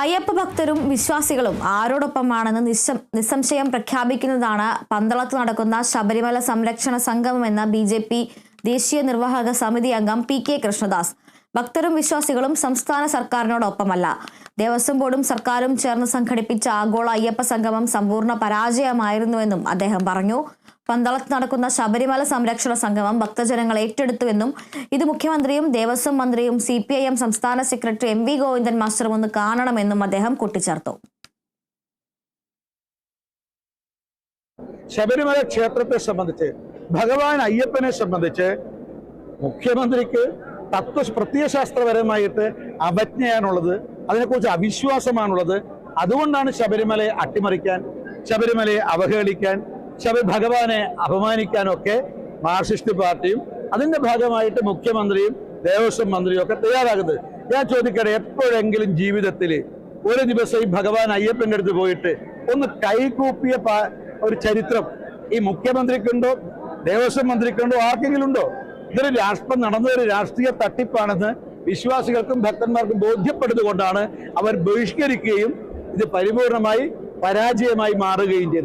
അയ്യപ്പ ഭക്തരും വിശ്വാസികളും ആരോടൊപ്പമാണെന്ന് നിസ്സം നിസ്സംശയം പ്രഖ്യാപിക്കുന്നതാണ് പന്തളത്ത് നടക്കുന്ന ശബരിമല സംരക്ഷണ സംഗമമെന്ന ബി ജെ പി ദേശീയ നിർവാഹക സമിതി അംഗം പി കെ കൃഷ്ണദാസ്. ഭക്തരും വിശ്വാസികളും സംസ്ഥാന സർക്കാരിനോടൊപ്പമല്ല. ദേവസ്വം ബോർഡും സർക്കാരും ചേർന്ന് സംഘടിപ്പിച്ച ആഗോള അയ്യപ്പ സംഗമം സമ്പൂർണ പരാജയമായിരുന്നുവെന്നും അദ്ദേഹം പറഞ്ഞു. പന്തളത്ത് നടക്കുന്ന ശബരിമല സംരക്ഷണ സംഗമം ഭക്തജനങ്ങൾ ഏറ്റെടുത്തുവെന്നും ഇത് മുഖ്യമന്ത്രിയും ദേവസ്വം മന്ത്രിയും സി പി ഐ എം സംസ്ഥാന സെക്രട്ടറി എം വി ഗോവിന്ദൻ മാസ്റ്ററും ഒന്ന് കാണണമെന്നും അദ്ദേഹം കൂട്ടിച്ചേർത്തു. ശബരിമല ക്ഷേത്രത്തെ സംബന്ധിച്ച് ഭഗവാൻ അയ്യപ്പനെ സംബന്ധിച്ച് മുഖ്യമന്ത്രിക്ക് തത്വ പ്രത്യയശാസ്ത്രപരമായിട്ട് അവജ്ഞയാണുള്ളത് അതിനെക്കുറിച്ച് അവിശ്വാസമാണുള്ളത്. അതുകൊണ്ടാണ് ശബരിമലയെ അട്ടിമറിക്കാൻ ശബരിമലയെ അവഹേളിക്കാൻ ശബ ഭഗവാനെ അപമാനിക്കാനൊക്കെ മാർക്സിസ്റ്റ് പാർട്ടിയും അതിന്റെ ഭാഗമായിട്ട് മുഖ്യമന്ത്രിയും ദേവസ്വം മന്ത്രിയും ഒക്കെ തയ്യാറാകുന്നത്. ഞാൻ ചോദിക്കട്ടെ എപ്പോഴെങ്കിലും ജീവിതത്തിൽ ഒരു ദിവസം ഈ ഭഗവാൻ അയ്യപ്പന്റെ അടുത്ത് പോയിട്ട് ഒന്ന് കൈകൂപ്പിയ ഒരു ചരിത്രം ഈ മുഖ്യമന്ത്രിക്കുണ്ടോ ദേവസ്വം മന്ത്രിക്കുണ്ടോ ആർക്കെങ്കിലും ഉണ്ടോ ഇതൊരു രാഷ്ട്രം നടന്ന ഒരു രാഷ്ട്രീയ തട്ടിപ്പാണെന്ന് വിശ്വാസികൾക്കും ഭക്തന്മാർക്കും ബോധ്യപ്പെടുന്നതുകൊണ്ടാണ് അവർ ബഹിഷ്കരിക്കുകയും ഇത് പരിപൂർണമായി പരാജയമായി മാറുകയും ചെയ്തത്.